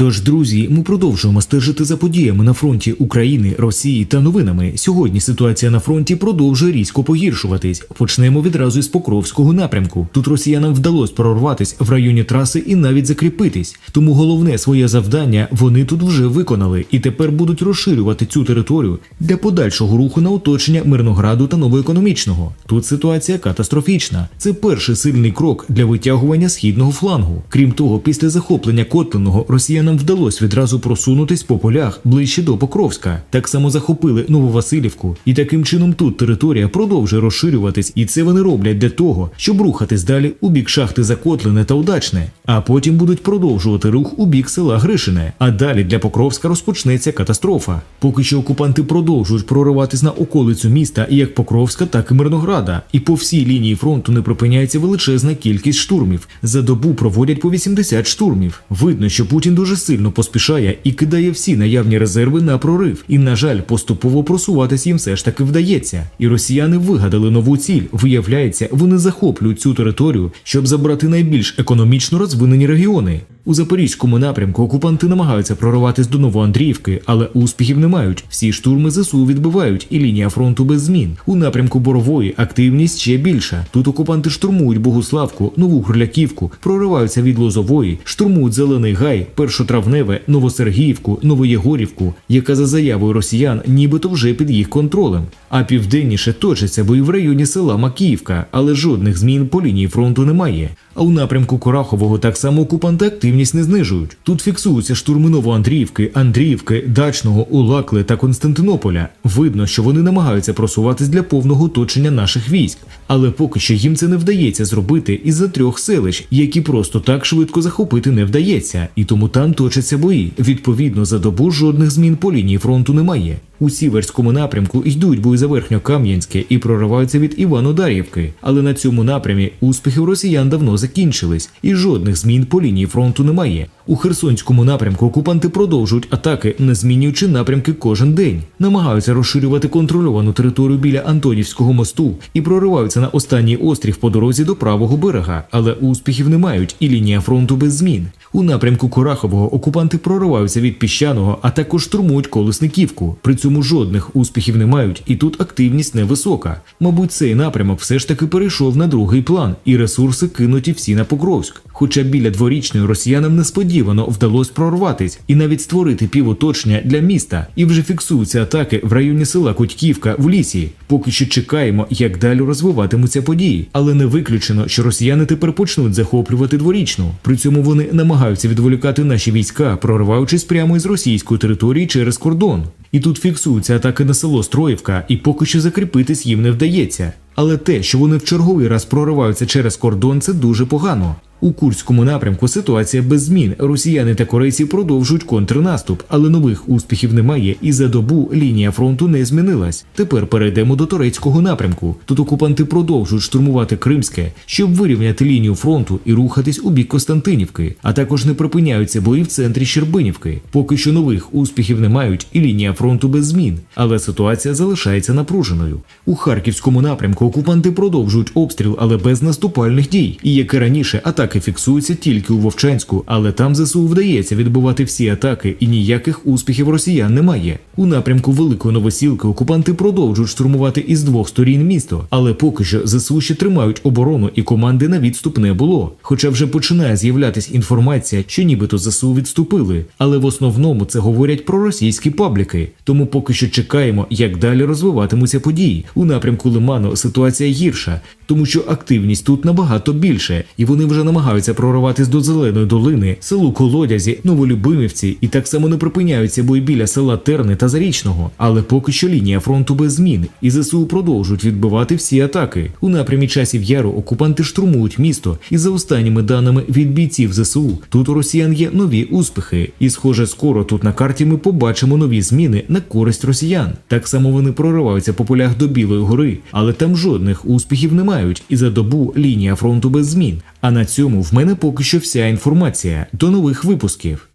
Тож, друзі, ми продовжуємо стежити за подіями на фронті України, Росії та новинами. Сьогодні ситуація на фронті продовжує різко погіршуватись. Почнемо відразу із Покровського напрямку. Тут росіянам вдалося прорватись в районі траси і навіть закріпитись. Тому головне своє завдання вони тут вже виконали і тепер будуть розширювати цю територію для подальшого руху на оточення Мирнограду та Новоекономічного. Тут ситуація катастрофічна. Це перший сильний крок для витягування східного флангу. Крім того, після захоплення Котленого росіянам вдалося відразу просунутись по полях ближче до Покровська. Так само захопили Нововасилівку, і таким чином тут територія продовжує розширюватись, і це вони роблять для того, щоб рухатись далі у бік шахти Закотлене та Удачне, а потім будуть продовжувати рух у бік села Гришине. А далі для Покровська розпочнеться катастрофа. Поки що окупанти продовжують прориватись на околицю міста як Покровська, так і Мирнограда. І по всій лінії фронту не припиняється величезна кількість штурмів. За добу проводять по 80 штурмів. Видно, що Путін дуже сильно поспішає і кидає всі наявні резерви на прорив. І, на жаль, поступово просуватись їм все ж таки вдається. І росіяни вигадали нову ціль. Виявляється, вони захоплюють цю територію, щоб забрати найбільш економічно розвинені регіони. У запорізькому напрямку окупанти намагаються прориватись до Новоандріївки, але успіхів не мають. Всі штурми ЗСУ відбивають, і лінія фронту без змін. У напрямку Борової активність ще більша. Тут окупанти штурмують Богуславку, Нову Гурляківку, прориваються від Лозової, штурмують Зелений Гай, Першотравневе, Новосергіївку, Новоєгорівку, яка за заявою росіян нібито вже під їх контролем. А південніше точаться бої в районі села Макіївка, але жодних змін по лінії фронту немає. А у напрямку Корахового так само окупанти активність не знижують. Тут фіксуються штурми Новоандріївки, Андріївки, Дачного, Улакли та Константинополя. Видно, що вони намагаються просуватись для повного оточення наших військ, але поки що їм це не вдається зробити із-за трьох селищ, які просто так швидко захопити не вдається, і тому там точаться бої. Відповідно, за добу жодних змін по лінії фронту немає. У сіверському напрямку йдуть бої за Верхньокам'янське і прориваються від Івано-Дар'ївки, але на цьому напрямі успіхи росіян давно закінчились, і жодних змін по лінії фронту немає. У Херсонському напрямку окупанти продовжують атаки, не змінюючи напрямки кожен день, намагаються розширювати контрольовану територію біля Антонівського мосту і прориваються на останній острів по дорозі до правого берега, але успіхів не мають, і лінія фронту без змін. У напрямку Курахового окупанти прориваються від піщаного, а також штурмують колесниківку. При цьому жодних успіхів не мають, і тут активність невисока. Мабуть, цей напрямок все ж таки перейшов на другий план, і ресурси кинуті всі на Покровськ. Хоча біля дворічної росіянам несподівано вдалося прорватись і навіть створити півоточення для міста, і вже фіксуються атаки в районі села Кутьківка в лісі. Поки що чекаємо, як далі розвиватимуться події, але не виключено, що росіяни тепер почнуть захоплювати дворічну. При цьому вони намагаються відволікати наші війська, прориваючись прямо із російської території через кордон. І тут фіксуються атаки на село Строївка, і поки що закріпитись їм не вдається. Але те, що вони в черговий раз прориваються через кордон, це дуже погано. У Курському напрямку ситуація без змін. Росіяни та корейці продовжують контрнаступ, але нових успіхів немає, і за добу лінія фронту не змінилась. Тепер перейдемо до турецького напрямку. Тут окупанти продовжують штурмувати Кримське, щоб вирівняти лінію фронту і рухатись у бік Костянтинівки, а також не припиняються бої в центрі Щербинівки. Поки що нових успіхів не мають, і лінія фронту без змін. Але ситуація залишається напруженою. У Харківському напрямку окупанти продовжують обстріл, але без наступальних дій. І як і раніше, атаки фіксуються тільки у Вовчанську, але там ЗСУ вдається відбивати всі атаки, і ніяких успіхів росіян немає. У напрямку Великої Новосілки окупанти продовжують штурмувати із двох сторін місто, але поки що ЗСУ ще тримають оборону і команди на відступ не було. Хоча вже починає з'являтись інформація, що нібито ЗСУ відступили, але в основному це говорять про російські пабліки. Тому поки що чекаємо, як далі розвиватимуться події. У напрямку Лиману ситуація гірша, тому що активність тут набагато більше, і вони вже намагаються прориватись до зеленої долини, селу Колодязі, Новолюбимівці, і так само не припиняються бої біля села Терни та Зарічного. Але поки що лінія фронту без змін, і ЗСУ продовжують відбивати всі атаки. У напрямі часів яру окупанти штурмують місто, і за останніми даними від бійців ЗСУ, тут у росіян є нові успіхи. І, схоже, скоро тут на карті ми побачимо нові зміни на користь росіян. Так само вони прориваються по полях до Білої гори, але там жодних успіхів не мають, і за добу лінія фронту без змін. А на цьому в мене поки що вся інформація. До нових випусків.